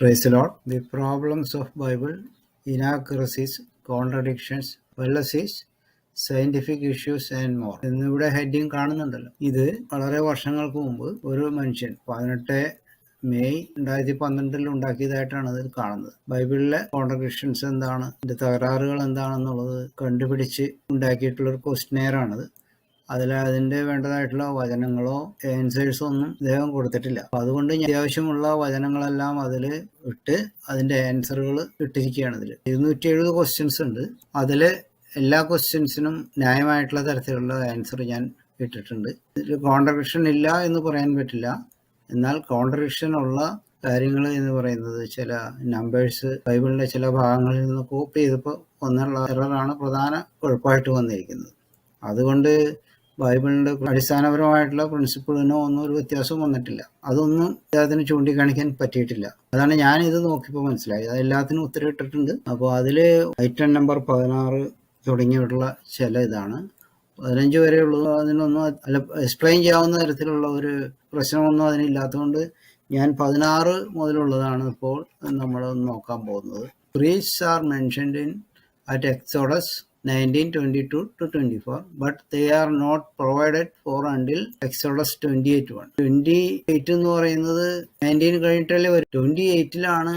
Praise the problems of Bible, inaccuracies, contradictions, fallacies, scientific issues and more എന്നിവിടെ heading കാണുന്നുണ്ടല്ലോ. ഇത് വളരെ വർഷങ്ങൾക്ക് മുമ്പ് ഒരു മനുഷ്യൻ പതിനെട്ട് മെയ് രണ്ടായിരത്തി പന്ത്രണ്ടിൽ ഉണ്ടാക്കിയതായിട്ടാണ് ഇത് കാണുന്നത്. ബൈബിളിലെ കോൺട്രഡിക്ഷൻസ് എന്താണ്? ഇതിന്റെ തകരാറുകൾ എന്താണെന്നുള്ളത് കണ്ടുപിടിച്ച് ഉണ്ടാക്കിയിട്ടുള്ള ഒരു ക്വസ്റ്റ്നെയർ ആണിത്. അതിൽ അതിന്റെ വേണ്ടതായിട്ടുള്ള വചനങ്ങളോ ആൻസേഴ്സോ ഒന്നും ഇദ്ദേഹം കൊടുത്തിട്ടില്ല. അപ്പൊ അതുകൊണ്ട് അത്യാവശ്യമുള്ള വചനങ്ങളെല്ലാം അതിൽ ഇട്ട് അതിന്റെ ആൻസറുകൾ ഇട്ടിരിക്കുകയാണ് ഇതിൽ. ഇരുന്നൂറ്റി എഴുപത് ക്വസ്റ്റ്യൻസ് ഉണ്ട്. അതിൽ എല്ലാ ക്വസ്റ്റ്യൻസിനും ന്യായമായിട്ടുള്ള തരത്തിലുള്ള ആൻസർ ഞാൻ ഇട്ടിട്ടുണ്ട്. ഇതിൽ കോൺട്രഡിക്ഷൻ ഇല്ല എന്ന് പറയാൻ പറ്റില്ല. എന്നാൽ കോൺട്രഡിക്ഷൻ ഉള്ള കാര്യങ്ങൾ എന്ന് പറയുന്നത് ചില നമ്പേഴ്സ് ബൈബിളിന്റെ ചില ഭാഗങ്ങളിൽ നിന്ന് കോപ്പി ചെയ്തപ്പോൾ വന്നുള്ള എററാണ് പ്രധാന കുഴപ്പമായിട്ട് വന്നിരിക്കുന്നത്. അതുകൊണ്ട് ബൈബിളിന്റെ അടിസ്ഥാനപരമായിട്ടുള്ള പ്രിൻസിപ്പിളിനോ ഒന്നും ഒരു വ്യത്യാസവും വന്നിട്ടില്ല. അതൊന്നും അദ്ദേഹത്തിന് ചൂണ്ടിക്കാണിക്കാൻ പറ്റിയിട്ടില്ല. അതാണ് ഞാൻ ഇത് നോക്കിയപ്പോൾ മനസ്സിലായി അത് എല്ലാത്തിനും ഉത്തരവിട്ടിട്ടുണ്ട്. അപ്പോൾ അതിൽ ഐറ്റം നമ്പർ പതിനാറ് തുടങ്ങിയിട്ടുള്ള ചില ഇതാണ്. പതിനഞ്ച് വരെയുള്ളത് അതിനൊന്നും അല്ല എക്സ്പ്ലെയിൻ ചെയ്യാവുന്ന തരത്തിലുള്ള ഒരു പ്രശ്നമൊന്നും അതിനില്ലാത്തതുകൊണ്ട് ഞാൻ പതിനാറ് മുതലുള്ളതാണ് ഇപ്പോൾ നമ്മൾ നോക്കാൻ പോകുന്നത്. These are mentioned in at Exodus nineteen twenty two to twenty four but they are not provided for until Exodus twenty eight എന്ന് പറയുന്നത് നയന്റീൻ കഴിഞ്ഞിട്ടല്ലേ വരും. ട്വന്റി എയ്റ്റിലാണ്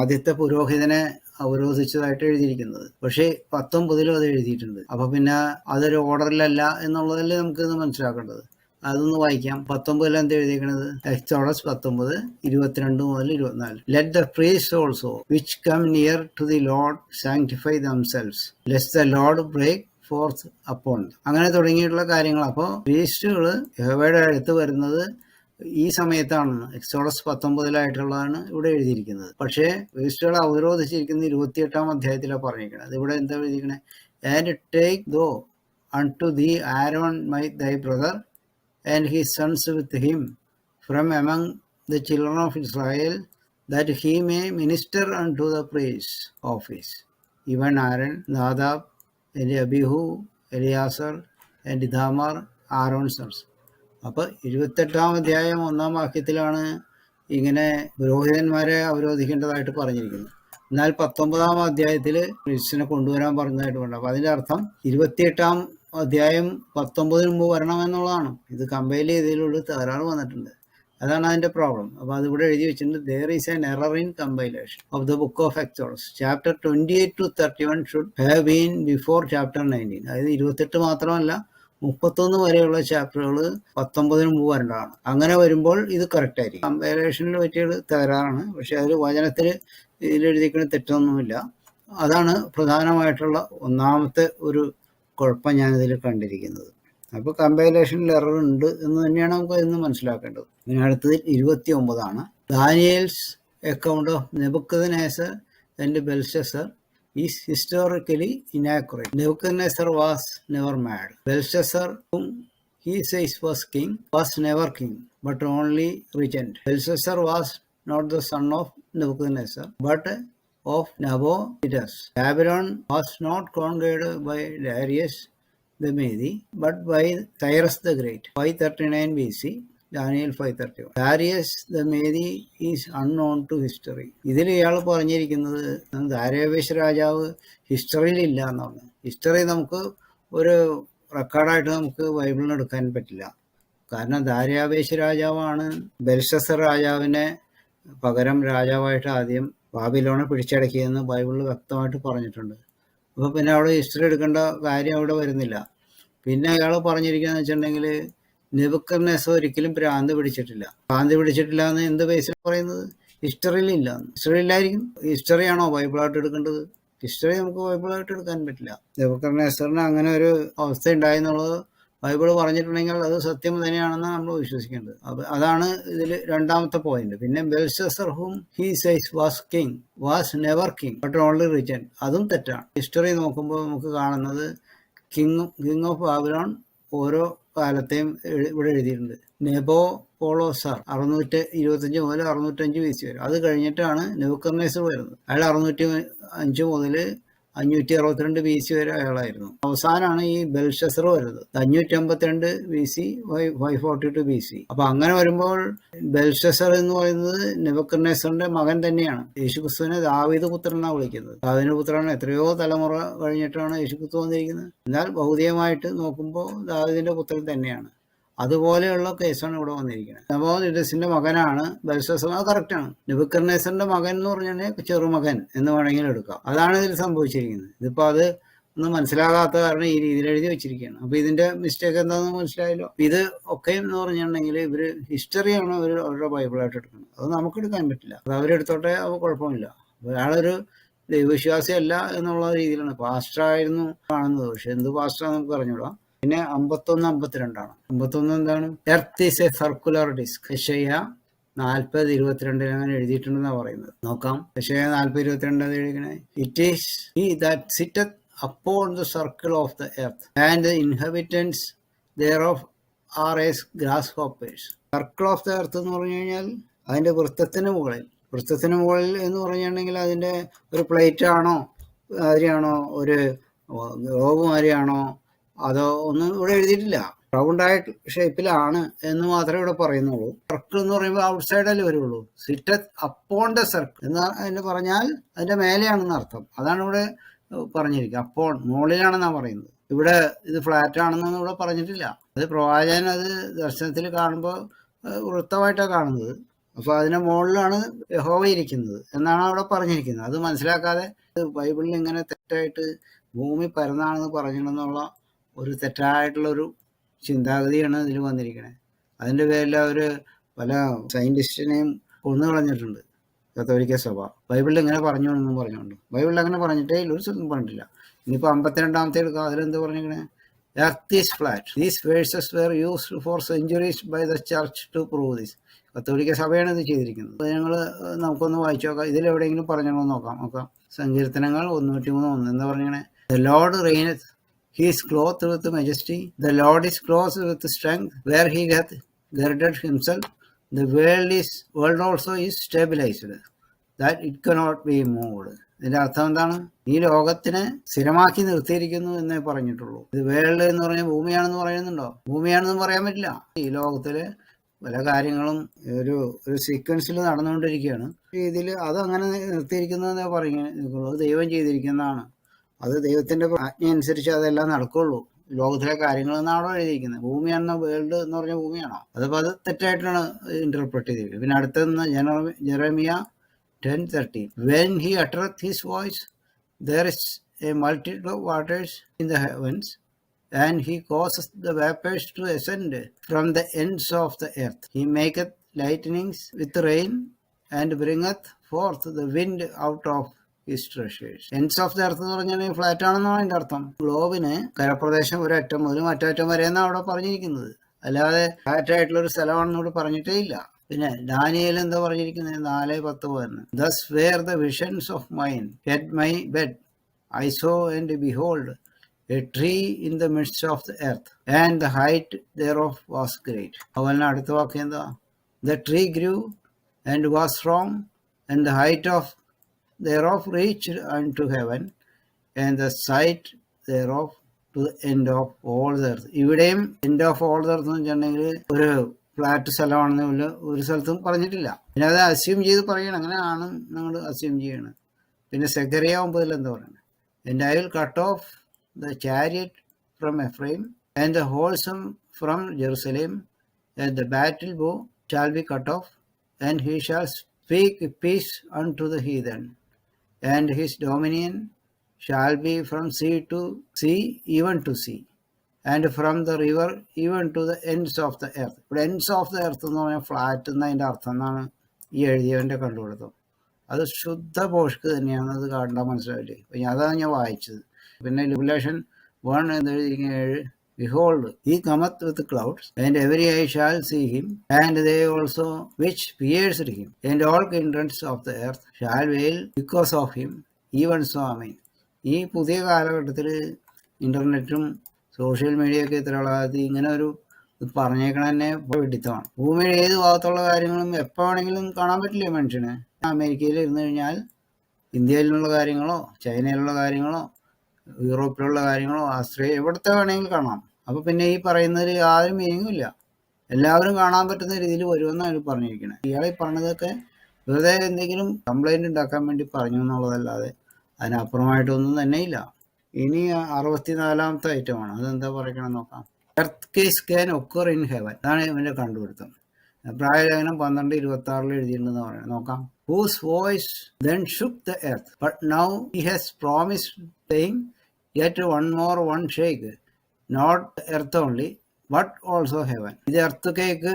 ആദ്യത്തെ പുരോഹിതനെ അവരോധിച്ചതായിട്ട് എഴുതിയിരിക്കുന്നത്. പക്ഷേ പത്തൊമ്പതിലും അത് എഴുതിയിട്ടുണ്ട്. അപ്പൊ പിന്നെ അതൊരു ഓർഡറിലല്ല എന്നുള്ളതല്ലേ നമുക്ക് ഇത് മനസ്സിലാക്കേണ്ടത്. അതൊന്ന് വായിക്കാം. പത്തൊമ്പതിൽ എന്താ എഴുതിയിരിക്കുന്നത് എക്സോഡസ് പത്തൊമ്പത് ഇരുപത്തിരണ്ട് മുതൽ ഇരുപത്തിനാല്. Let the priests also which come near to the Lord sanctify themselves let the Lord break forth upon അങ്ങനെ തുടങ്ങിയിട്ടുള്ള കാര്യങ്ങൾ. അപ്പോൾ പ്രീസ്റ്റുകൾ യഹോവയുടെ അടുത്ത് വരുന്നത് ഈ സമയത്താണെന്ന്. എക്സോഡസ് പത്തൊമ്പതിലായിട്ടുള്ളതാണ് ഇവിടെ എഴുതിയിരിക്കുന്നത്. പക്ഷേ വേസ്റ്റുകൾ അവരോധിച്ചിരിക്കുന്ന ഇരുപത്തിയെട്ടാം അധ്യായത്തിലാണ് പറഞ്ഞിരിക്കുന്നത് ഇവിടെ എന്താ എഴുതിയിരിക്കുന്നത് and take thou unto the Aaron my thy brother and his sons with him from among the children of Israel that he may minister unto the priest's office even Aaron Nadab എന്റെ Abihu Eleazar എന്റെ ധാമാർ Aaron sons അപ്പൊ ഇരുപത്തെട്ടാം അധ്യായം ഒന്നാം വാക്യത്തിലാണ് ഇങ്ങനെ പുരോഹിതന്മാരെ അവരോധിക്കേണ്ടതായിട്ട് പറഞ്ഞിരിക്കുന്നത്. എന്നാൽ പത്തൊമ്പതാം അധ്യായത്തിൽ ക്രിസ്റ്റിനെ കൊണ്ടുവരാൻ പറഞ്ഞതായിട്ട് പറഞ്ഞു അപ്പൊ അതിന്റെ അർത്ഥം ഇരുപത്തിയെട്ടാം അധ്യായം പത്തൊമ്പതിന് മുമ്പ് വരണമെന്നുള്ളതാണ്. ഇത് കമ്പയിൽ ചെയ്തതിലുള്ള തകരാറ് വന്നിട്ടുണ്ട്. അതാണ് അതിന്റെ പ്രോബ്ലം അപ്പോൾ അതിവിടെ എഴുതി വെച്ചിട്ടുണ്ട് there is an error in compilation of the book of Exodus chapter twenty eight to thirty one should have been before chapter nineteen അതായത് ഇരുപത്തെട്ട് മാത്രമല്ല മുപ്പത്തൊന്ന് വരെയുള്ള ചാപ്റ്ററുകൾ പത്തൊമ്പതിന് മുമ്പ് വരേണ്ടതാണ്. അങ്ങനെ വരുമ്പോൾ ഇത് കറക്റ്റ് ആയിരിക്കും. കമ്പൈലേഷനിൽ പറ്റിയത് തകരാറാണ്. പക്ഷെ അതിൽ വചനത്തിൽ ഇതിലെഴുതിക്കുന്ന തെറ്റൊന്നുമില്ല. അതാണ് പ്രധാനമായിട്ടുള്ള ഒന്നാമത്തെ ഒരു കുഴപ്പം ഞാനിതിൽ കണ്ടിരിക്കുന്നത്. അപ്പോൾ കമ്പൈലേഷനിൽ ഉണ്ട് എന്ന് തന്നെയാണ് നമുക്ക് ഇന്ന് മനസ്സിലാക്കേണ്ടത്. പിന്നെ അടുത്തത് ഇരുപത്തി ഒമ്പതാണ് Daniel's account of Nebuchadnezzar and Belshazzar is historically inaccurate Nebuchadnezzar was never mad Belshazzar he says was king was never king but only regent Belshazzar was not the son of Nebuchadnezzar but of Nabonidus. Babylon was not conquered by Darius the Mede, but by Cyrus the Great. 539 BC, Daniel five thirty one Darius the Mede is unknown to history ഇതിൽ ഇയാൾ പറഞ്ഞിരിക്കുന്നത് ദാരേവേശ് രാജാവ് ഹിസ്റ്ററിയിൽ ഇല്ല എന്നാണ് history നമുക്ക് ഒരു റെക്കോർഡായിട്ട് നമുക്ക് ബൈബിളിന് എടുക്കാൻ പറ്റില്ല കാരണം ദാര്യാവേശ് രാജാവാണ് ബെൽഷസർ രാജാവിനെ പകരം രാജാവായിട്ട് ആദ്യം ബാബിലോണെ പിടിച്ചടക്കിയെന്ന് ബൈബിളിൽ വ്യക്തമായിട്ട് പറഞ്ഞിട്ടുണ്ട്. അപ്പോൾ പിന്നെ അവിടെ ഹിസ്റ്ററി എടുക്കേണ്ട കാര്യം അവിടെ വരുന്നില്ല. പിന്നെ അയാൾ പറഞ്ഞിരിക്കുകയെന്ന് വെച്ചിട്ടുണ്ടെങ്കിൽ നെബുക്കർനെസ് ഒരിക്കലും ഭ്രാന്ത് പിടിച്ചിട്ടില്ല. ഭ്രാന്ത് പിടിച്ചിട്ടില്ല എന്ന് എന്ത് ബേസിൽ പറയുന്നത്? ഹിസ്റ്ററിയിൽ ഇല്ല. ഹിസ്റ്ററി ഇല്ലായിരിക്കും. ഹിസ്റ്ററിയാണോ ബൈബിളായിട്ട് എടുക്കേണ്ടത്? ഹിസ്റ്ററി നമുക്ക് ബൈബിളായിട്ട് എടുക്കാൻ പറ്റില്ല. നെബുക്കർനെസറിന് അങ്ങനെ ഒരു അവസ്ഥ ഉണ്ടായി എന്നുള്ളത് ബൈബിൾ പറഞ്ഞിട്ടുണ്ടെങ്കിൽ അത് സത്യം തന്നെയാണെന്ന് നമ്മൾ വിശ്വസിക്കേണ്ടത്. അത് അതാണ് ഇതിൽ രണ്ടാമത്തെ പോയിന്റ് പിന്നെ Belshazzar hmm he says was king was never king but only regent അതും തെറ്റാണ്. ഹിസ്റ്ററി നോക്കുമ്പോൾ നമുക്ക് കാണുന്നത് കിങ് കിങ് ഓഫ് ബാബിലോൺ ഓരോ കാലത്തെയും ഇവിടെ എഴുതിയിട്ടുണ്ട്. നെബോ പോളോ സർ അറുന്നൂറ്റി ഇരുപത്തഞ്ച് മുതൽ അറുന്നൂറ്റഞ്ച് വി സി വരെ. അത് കഴിഞ്ഞിട്ടാണ് നെബുക്കർനേസർ വരുന്നത്. അയാൾ അറുന്നൂറ്റി അഞ്ച് മുതൽ അഞ്ഞൂറ്റി അറുപത്തിരണ്ട് ബി സി വരെ അയാളായിരുന്നു. അവസാനമാണ് ഈ ബെൽഷസർ വരുന്നത്. അഞ്ഞൂറ്റി അമ്പത്തിരണ്ട് B C five forty two B C അപ്പൊ അങ്ങനെ വരുമ്പോൾ ബെൽഷസർ എന്ന് പറയുന്നത് നെബക്കർണേസറിന്റെ മകൻ തന്നെയാണ്. യേശുക്രിസ്തുവിനെ ദാവീദ് പുത്രനാണ് വിളിക്കുന്നത്. ദാവീദ് പുത്രനാണ് എത്രയോ തലമുറ കഴിഞ്ഞിട്ടാണ് യേശുക്രിസ്തു വന്നിരിക്കുന്നത്. എന്നാൽ ഭൗതികമായിട്ട് നോക്കുമ്പോൾ ദാവീദിന്റെ പുത്രൻ തന്നെയാണ്. അതുപോലെയുള്ള കേസാണ് ഇവിടെ വന്നിരിക്കുന്നത്. നബോദിഡസിന്റെ മകനാണ് ബൽസസ് അത് കറക്റ്റാണ് നെബുക്കർണേസറിന്റെ മകൻ എന്ന് പറഞ്ഞാൽ ചെറുമകൻ എന്ന് വേണമെങ്കിൽ എടുക്കാം. അതാണ് ഇതിൽ സംഭവിച്ചിരിക്കുന്നത്. ഇതിപ്പോ അത് ഒന്നും മനസ്സിലാകാത്ത കാരണം ഈ രീതിയിൽ എഴുതി വെച്ചിരിക്കുകയാണ്. അപ്പൊ ഇതിന്റെ മിസ്റ്റേക്ക് എന്താണെന്ന് മനസ്സിലായല്ലോ? ഇത് ഒക്കെ എന്ന് പറഞ്ഞിട്ടുണ്ടെങ്കിൽ ഇവർ ഹിസ്റ്ററിയാണ് അവർ അവരുടെ ബൈബിളായിട്ട് എടുക്കുന്നത്. അത് നമുക്ക് എടുക്കാൻ പറ്റില്ല. അത് അവരെടുത്തോട്ടെ അത് കുഴപ്പമില്ല. ഒരാളൊരു ദൈവവിശ്വാസി അല്ല എന്നുള്ള രീതിയിലാണ്. പാസ്റ്റർ ആയിരുന്നു കാണുന്നത്. പക്ഷെ എന്ത് പാസ്റ്ററാന്ന് നമുക്ക് പറഞ്ഞുകൂടാ പിന്നെ അമ്പത്തൊന്ന് അമ്പത്തിരണ്ടാണ്. അമ്പത്തൊന്ന് എന്താണ്? Earth is a circular disc Isaiah നാൽപ്പത് ഇരുപത്തിരണ്ടിൽ അങ്ങനെ എഴുതിയിട്ടുണ്ടെന്നാണ് പറയുന്നത്. നോക്കാം. യശയ നാൽപ്പത് ഇരുപത്തിരണ്ട് എഴുതിക്കണേ it is he that sitteth upon the circle of the earth and the inhabitants thereof are as grasshoppers circle of the earth എന്ന് പറഞ്ഞു കഴിഞ്ഞാൽ അതിന്റെ വൃത്തത്തിന് മുകളിൽ. വൃത്തത്തിന് മുകളിൽ എന്ന് പറഞ്ഞിട്ടുണ്ടെങ്കിൽ അതിന്റെ ഒരു പ്ലേറ്റ് ആണോ മാതിരിയാണോ ഒരു ഗ്ലോബ് മാതിരിയാണോ അതോ ഒന്നും ഇവിടെ എഴുതിയിട്ടില്ല. റൗണ്ടായ ഷേപ്പിലാണ് എന്ന് മാത്രമേ ഇവിടെ പറയുന്നുള്ളൂ. സർക്കിൾ എന്ന് പറയുമ്പോൾ ഔട്ട് സൈഡല്ലേ വരുള്ളൂ. സിറ്റ് അപ്പോൺ ദ സർക്കിൾ എന്ന് പറഞ്ഞാൽ അതിന്റെ മേലെയാണെന്ന് അർത്ഥം. അതാണ് ഇവിടെ പറഞ്ഞിരിക്കുക. അപ്പോൺ മുകളിലാണെന്നാണ് പറയുന്നത്. ഇവിടെ ഇത് ഫ്ലാറ്റ് ആണെന്നൊന്നും ഇവിടെ പറഞ്ഞിട്ടില്ല. അത് പ്രവാചകൻ അത് ദർശനത്തിൽ കാണുമ്പോൾ വൃത്തമായിട്ടാണ് കാണുന്നത്. അപ്പോൾ അതിന്റെ മുകളിലാണ് യഹോവ ഇരിക്കുന്നത് എന്നാണ് അവിടെ പറഞ്ഞിരിക്കുന്നത്. അത് മനസ്സിലാക്കാതെ ബൈബിളിൽ ഇങ്ങനെ തെറ്റായിട്ട് ഭൂമി പരന്നാണെന്ന് പറഞ്ഞിട്ടുണ്ടെന്നുള്ള ഒരു തെറ്റായിട്ടുള്ള ഒരു ചിന്താഗതിയാണ് ഇതിൽ വന്നിരിക്കുന്നത് അതിന്റെ പേരിൽ അവർ പല സയന്റിസ്റ്റിനെയും കൊന്നു കളഞ്ഞിട്ടുണ്ട്. കത്തോലിക്ക സഭ. ബൈബിളിൽ ഇങ്ങനെ പറഞ്ഞു എന്നും പറഞ്ഞുകൊണ്ട്. ബൈബിളിൽ അങ്ങനെ പറഞ്ഞിട്ടേ ഒരു സ്ഥലത്തും പറഞ്ഞിട്ടില്ല. ഇനിയിപ്പോൾ അമ്പത്തിരണ്ടാമത്തെ എടുക്കുക അതിലെന്ത് പറഞ്ഞിരിക്കണേ? Earth is flat these verses were used for centuries by the church to prove this കത്തോലിക്ക സഭയാണ് ഇത് ചെയ്തിരിക്കുന്നത്. ഞങ്ങൾ നമുക്കൊന്ന് വായിച്ചു നോക്കാം. ഇതിലെവിടെയെങ്കിലും പറഞ്ഞോ നോക്കാം. നോക്കാം. സങ്കീർത്തനങ്ങൾ ഒന്നൂറ്റി മൂന്ന് ഒന്ന്. എന്താ പറഞ്ഞേ the Lord reigneth He is clothed with majesty. The Lord is clothed with strength. Where he hath girded himself, the world is world also is stabilized, that it cannot be moved. ഇതിന്റെ അർത്ഥം എന്താണ്? ഈ ലോകത്തിനെ സ്ഥിരമാക്കി നിർത്തിയിരിക്കുന്നു എന്നേ പറഞ്ഞിട്ടുള്ളൂ. ഇത് world എന്ന് പറഞ്ഞ ഭൂമിയാണെന്ന് പറയുന്നുണ്ടോ? ഭൂമിയാണെന്ന് പറയാൻ പറ്റില്ല. ഈ ലോകത്തിൽ പല കാര്യങ്ങളും ഒരു ഒരു സീക്വൻസിൽ നടന്നുകൊണ്ടിരിക്കുകയാണ്. ഇതിൽ അത് അങ്ങനെ നിർത്തിയിരിക്കുന്നതെന്നേ പറഞ്ഞു ദൈവം ചെയ്തിരിക്കുന്നതാണ്. അത് ദൈവത്തിന്റെ ആജ്ഞ അനുസരിച്ച് അതെല്ലാം നടക്കുള്ളൂ. ലോകത്തിലെ കാര്യങ്ങൾ എന്നാണോ എഴുതിയിരിക്കുന്നത് ഭൂമിയാണോ വേൾഡ് എന്ന് പറഞ്ഞ ഭൂമിയാണോ? അതിപ്പോ അത് തെറ്റായിട്ടാണ് ഇന്റർപ്രറ്റ് ചെയ്തിരിക്കുന്നത്. പിന്നെ അടുത്ത Jeremiah ten thirty when he uttereth his voice there is a multitude of waters in the heavens and he causeth the vapours to ascend from the ends of the earth he maketh lightnings with rain and bringeth forth the wind out of his ends of the earth എന്ന് പറഞ്ഞാൽ flat ആണെന്നാണ് അതിന്റെ അർത്ഥം. ഗ്ലോബിന് കരപ്രദേശം ഒരറ്റം മുതൽ മറ്ററ്റം വരെ എന്നാണ് അവിടെ പറഞ്ഞിരിക്കുന്നത്? അല്ലാതെ ഫ്ലാറ്റ് ആയിട്ടുള്ള ഒരു സ്ഥലമാണെന്ന് ഇവിടെ പറഞ്ഞിട്ടേ ഇല്ല. പിന്നെ ഡാനിയൽ എന്താ പറഞ്ഞിരിക്കുന്നത്? നാല് പത്ത് പോയെന്ന് thus were the visions of mine head my bed I saw and behold a tree in the midst of the earth and the height thereof was great അതുപോലെ അടുത്ത വാക്ക് എന്താ? The tree grew and was strong and the height of thereof reached unto heaven, and the sight thereof to the end of all the earth. ഇവിടെയും end of all the earth എന്ന് വെച്ചിട്ടുണ്ടെങ്കിൽ ഒരു flat സ്ഥലമാണെന്ന് ഒരു സ്ഥലത്തും പറഞ്ഞിട്ടില്ല. പിന്നെ അത് assume ചെയ്ത് പറയണം. അങ്ങനെയാണ് നിങ്ങൾ അസ്യൂം ചെയ്യണം പിന്നെ സെക്രറിയ ഒമ്പതിൽ എന്താ പറയുന്നത്? And I will cut off the chariot from Ephraim and the horse from Jerusalem and the battle bow shall be cut off and he shall speak peace unto the heathen and his dominion shall be from sea to sea, even to sea, and from the river even to the ends of the earth. ഇവിടെ ends of the earth എന്ന് പറഞ്ഞാൽ flat എന്നതിന്റെ അർത്ഥം എന്നാണ് ഈ എഴുതിയവന്റെ കണ്ടുപിടുത്തം. അത് ശുദ്ധ പോഷ്ക്ക് തന്നെയാണ് അത് കണ്ടാൽ മനസ്സിലാവില്ലേ? അതാണ് ഞാൻ വായിച്ചത്. പിന്നെ ലിബുലേഷൻ വൺ എന്ന് എഴുതി ഏഴ് Behold, he cometh with the clouds, and every eye shall see him, and they also which pierced him, and all kindreds of the earth shall wail because of him, even so amen. ഈ പുതിയ കാലഘട്ടത്തിൽ ഇന്റർനെറ്റും social media ഒക്കെ ഇത്ര ആളാകത്ത് ഇങ്ങനെ ഒരു പറഞ്ഞേക്കണ തന്നെ വെഡിത്തമാണ്. ഭൂമിയുടെ ഏത് ഭാഗത്തുള്ള കാര്യങ്ങളും എപ്പോൾ വേണമെങ്കിലും കാണാൻ പറ്റില്ല മനുഷ്യന്? അമേരിക്കയിൽ ഇരുന്ന് കഴിഞ്ഞാൽ ഇന്ത്യയിലുള്ള കാര്യങ്ങളോ ചൈനയിലുള്ള കാര്യങ്ങളോ യൂറോപ്പിലുള്ള കാര്യങ്ങളോ ആസ്ട്രേലിയ എവിടുത്തെ വേണമെങ്കിലും കാണാം. അപ്പോൾ പിന്നെ ഈ പറയുന്നതിൽ യാതൊരു മീനിങ്ങും ഇല്ല. എല്ലാവരും കാണാൻ പറ്റുന്ന രീതിയിൽ വരുമെന്നാണ് പറഞ്ഞിരിക്കുന്നത് ഇയാളെ പറഞ്ഞതൊക്കെ വെറുതെ എന്തെങ്കിലും കംപ്ലൈന്റ് ഉണ്ടാക്കാൻ വേണ്ടി പറഞ്ഞു എന്നുള്ളതല്ലാതെ അതിനപ്പുറമായിട്ടൊന്നും തന്നെ ഇല്ല. ഇനി അറുപത്തിനാലാമത്തെ ഐറ്റമാണ് അതെന്താ പറയണം നോക്കാം. Earthquakes can occur in heaven അതാണ് ഇവന്റെ കണ്ടുപിടുത്തം. പ്രായലേഖനം പന്ത്രണ്ട് ഇരുപത്തി ആറിൽ എഴുതിയിട്ടുണ്ടെന്ന് പറയാം നോക്കാം. Whose voice then shook the earth but now he has promise saying yet one more one shake not earth only but also heaven ഇത് എർത്ത് കേക്ക്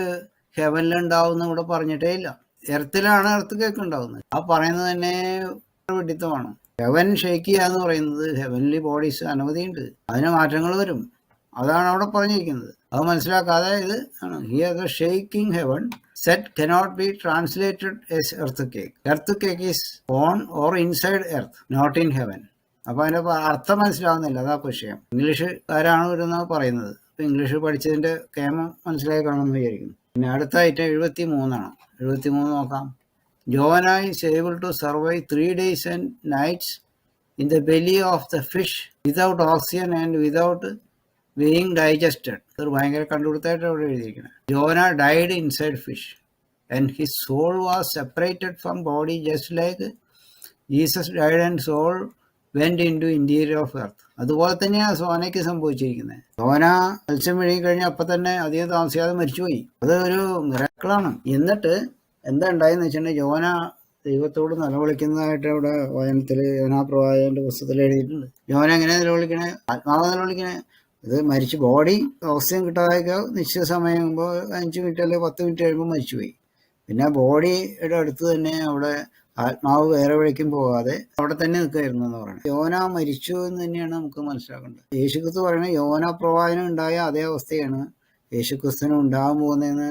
ഹെവനിൽ ഉണ്ടാവുന്ന ഇവിടെ പറഞ്ഞിട്ടേ ഇല്ല. എർത്തിലാണ് എർത്ത് കേക്ക് ഉണ്ടാവുന്നത് ആ പറയുന്നത് തന്നെ വിഡിത്തമാണ് ഹെവൻ ഷേക്ക് ചെയ്യുക എന്ന് പറയുന്നത് ഹെവൻലി ബോഡീസ് അനവധിയുണ്ട്. അതിന് മാറ്റങ്ങൾ വരും. അതാണ് അവിടെ പറഞ്ഞിരിക്കുന്നത്. അത് മനസ്സിലാക്കാതെ ഇത് here the shaking heaven set cannot be translated as earthquake earthquake is on or inside earth not in heaven അപ്പൊ അതിന്റെ അർത്ഥം മനസ്സിലാവുന്നില്ല. അതാ വിഷയം. ഇംഗ്ലീഷുകാരാണ് വരുന്ന പറയുന്നത്. അപ്പൊ ഇംഗ്ലീഷ് പഠിച്ചതിന്റെ കേമം മനസ്സിലായി കാണുമെന്ന് വിചാരിക്കുന്നു. പിന്നെ അടുത്ത ഐറ്റം എഴുപത്തി മൂന്നാണ് എഴുപത്തി മൂന്ന് നോക്കാം. is able to survive three days and nights in the belly of the fish without oxygen and without being digested. ഒരു ഭയങ്കര കണ്ടുപിടുത്തായിട്ട് അവിടെ എഴുതിയിരിക്കുന്നത്. Jonah died inside fish and his soul was separated from body just like Jesus died and soul went into interior of earth അതുപോലെ തന്നെയാണ് സോനയ്ക്ക് സംഭവിച്ചിരിക്കുന്നത്. സോന മത്സ്യം വിഴുകി കഴിഞ്ഞാൽ അപ്പം തന്നെ അധികം താമസിയാതെ മരിച്ചുപോയി. അത് ഒരു മിറാക്കളാണ് എന്നിട്ട് എന്താ ഉണ്ടായെന്ന് വെച്ചിട്ടുണ്ടെങ്കിൽ ജോന ദൈവത്തോട് നിലവിളിക്കുന്നതായിട്ട് ഇവിടെ വചനത്തിൽ യോനാപ്രവാചകന്റെ പുസ്തകത്തിൽ എഴുതിയിട്ടുണ്ട്. യോന എങ്ങനെ നിലവിളിക്കണേ? ആത്മാവ് നിലവിളിക്കണേ? ഇത് മരിച്ച് ബോഡി ഓക്സിജൻ കിട്ടാതൊക്കെ നിശ്ചിത സമയം കഴിയുമ്പോൾ അഞ്ച് മിനിറ്റ് അല്ലെങ്കിൽ പത്ത് മിനിറ്റ് കഴിയുമ്പോൾ മരിച്ചുപോയി. പിന്നെ ബോഡിയുടെ അടുത്ത് തന്നെ അവിടെ ആത്മാവ് വേറെ വഴിക്കും പോകാതെ അവിടെ തന്നെ നിൽക്കുകയായിരുന്നു എന്ന് പറയുന്നത്. യോന മരിച്ചു എന്ന് തന്നെയാണ് നമുക്ക് മനസ്സിലാക്കേണ്ടത്. യേശുക്രിസ്തു പറയുന്നത് യോന പ്രവാചനം ഉണ്ടായ അതേ അവസ്ഥയാണ് യേശുക്രിസ്തുവിന് ഉണ്ടാകാൻ പോകുന്നതെന്ന്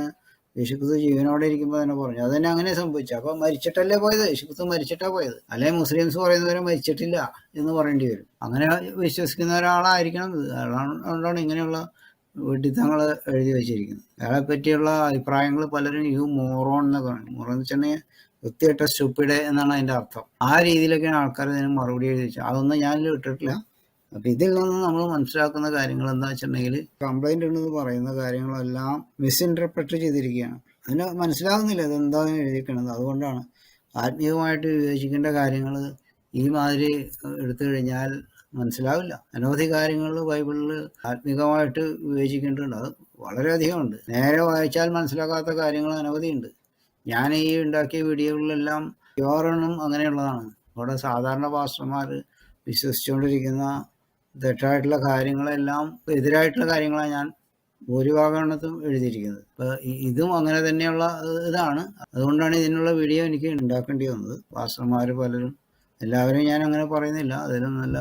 യേശുക്രിസ്തു ജീവനോടെ ഇരിക്കുമ്പോൾ തന്നെ പറഞ്ഞു. അത് തന്നെ അങ്ങനെ സംഭവിച്ചു. അപ്പൊ മരിച്ചിട്ടല്ലേ പോയത്? യേശുക്രിസ്തു മരിച്ചിട്ടാ പോയത്. അല്ലെ മുസ്ലിംസ് പറയുന്നവരെ മരിച്ചിട്ടില്ല എന്ന് പറയേണ്ടി വരും. അങ്ങനെ വിശ്വസിക്കുന്ന ഒരാളായിരിക്കണം അതുകൊണ്ടാണ് ഇങ്ങനെയുള്ള വെട്ടിത്തങ്ങൾ എഴുതി വെച്ചിരിക്കുന്നത്. അയാളെ പറ്റിയുള്ള അഭിപ്രായങ്ങൾ പലരും യു മോറോൺ എന്നൊക്കെ മോറോൺ എന്ന് വെച്ചിട്ടുണ്ടെങ്കിൽ വൃത്തികെട്ട സ്റ്റുപ്പിഡ് എന്നാണ് അതിന്റെ അർത്ഥം. ആ രീതിയിലൊക്കെയാണ് ആൾക്കാർ ഇതിന് മറുപടി എഴുതി വെച്ചത്. അതൊന്നും ഞാനിൽ ഇട്ടിട്ടില്ല. അപ്പൊ ഇതിൽ നിന്ന് നമ്മൾ മനസ്സിലാക്കുന്ന കാര്യങ്ങൾ എന്താ വെച്ചിട്ടുണ്ടെങ്കിൽ കംപ്ലൈന്റ് ഉണ്ടെന്ന് പറയുന്ന കാര്യങ്ങളെല്ലാം മിസ്ഇന്റർപ്രറ്റ് ചെയ്തിരിക്കുകയാണ്. അതിന് മനസ്സിലാകുന്നില്ല ഇതെന്താണ് എഴുതിയിരിക്കുന്നത്. അതുകൊണ്ടാണ് ആത്മീയമായിട്ട് വിവേചിക്കേണ്ട കാര്യങ്ങൾ ഈ മാതിരി എടുത്തു കഴിഞ്ഞാൽ മനസ്സിലാവില്ല. അനവധി കാര്യങ്ങൾ ബൈബിളിൽ ആത്മീകമായിട്ട് വിവേചിക്കേണ്ടതുണ്ട്. അത് വളരെയധികം ഉണ്ട്. നേരെ വായിച്ചാൽ മനസ്സിലാക്കാത്ത കാര്യങ്ങൾ അനവധിയുണ്ട്. ഞാൻ ഈ ഉണ്ടാക്കിയ വീഡിയോകളിലെല്ലാം യോറണും അങ്ങനെയുള്ളതാണ്. ഇവിടെ സാധാരണ പാസ്റ്റർമാർ വിശ്വസിച്ചുകൊണ്ടിരിക്കുന്ന തെറ്റായിട്ടുള്ള കാര്യങ്ങളെല്ലാം എതിരായിട്ടുള്ള കാര്യങ്ങളാണ് ഞാൻ ഭൂരിഭാഗം എണ്ണത്തും എഴുതിയിരിക്കുന്നത്. അപ്പോൾ ഇതും അങ്ങനെ തന്നെയുള്ള ഇതാണ്. അതുകൊണ്ടാണ് ഇതിനുള്ള വീഡിയോ എനിക്ക് ഉണ്ടാക്കേണ്ടി വന്നത്. പാസ്റ്റർമാർ പലരും എല്ലാവരും ഞാൻ അങ്ങനെ പറയുന്നില്ല. അതിലും നല്ല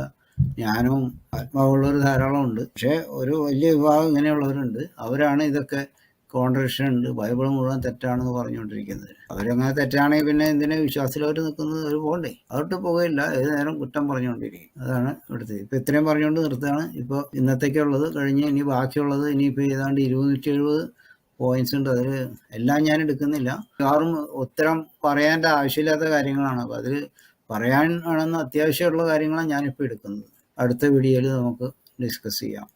ജ്ഞാനവും ആത്മാവുള്ളവർ ധാരാളം ഉണ്ട് പക്ഷേ ഒരു വലിയ വിഭാഗം ഇങ്ങനെയുള്ളവരുണ്ട്. അവരാണ് ഇതൊക്കെ കോൺട്രഡിക്ഷൻ ഉണ്ട് ബൈബിൾ മുഴുവൻ തെറ്റാണെന്ന് പറഞ്ഞുകൊണ്ടിരിക്കുന്നത്. അവരങ്ങനെ തെറ്റാണെങ്കിൽ പിന്നെ എന്തിനാ വിശ്വാസത്തിലവർ നിൽക്കുന്നത്? അവർ പോകണ്ടേ? അവർക്ക് പോകുകയില്ല ഏത് നേരം കുറ്റം പറഞ്ഞുകൊണ്ടിരിക്കും. അതാണ് ഇവിടുത്തെ. ഇപ്പൊ ഇത്രയും പറഞ്ഞുകൊണ്ട് നിർത്തുകയാണ്. ഇപ്പോൾ ഇന്നത്തേക്കുള്ളത് കഴിഞ്ഞ് ഇനി ബാക്കിയുള്ളത് ഇനിയിപ്പോൾ ഏതാണ്ട് ഇരുന്നൂറ്റി എഴുപത് പോയിന്റ്സ് ഉണ്ട്. അതിൽ എല്ലാം ഞാൻ എടുക്കുന്നില്ല. ആറും ഉത്തരം പറയേണ്ട ആവശ്യമില്ലാത്ത കാര്യങ്ങളാണ്. അപ്പോൾ അതിൽ പറയാൻ ആണെന്ന് അത്യാവശ്യമുള്ള കാര്യങ്ങളാണ് ഞാനിപ്പോൾ എടുക്കുന്നത്. അടുത്ത വീഡിയോയിൽ നമുക്ക് ഡിസ്കസ് ചെയ്യാം.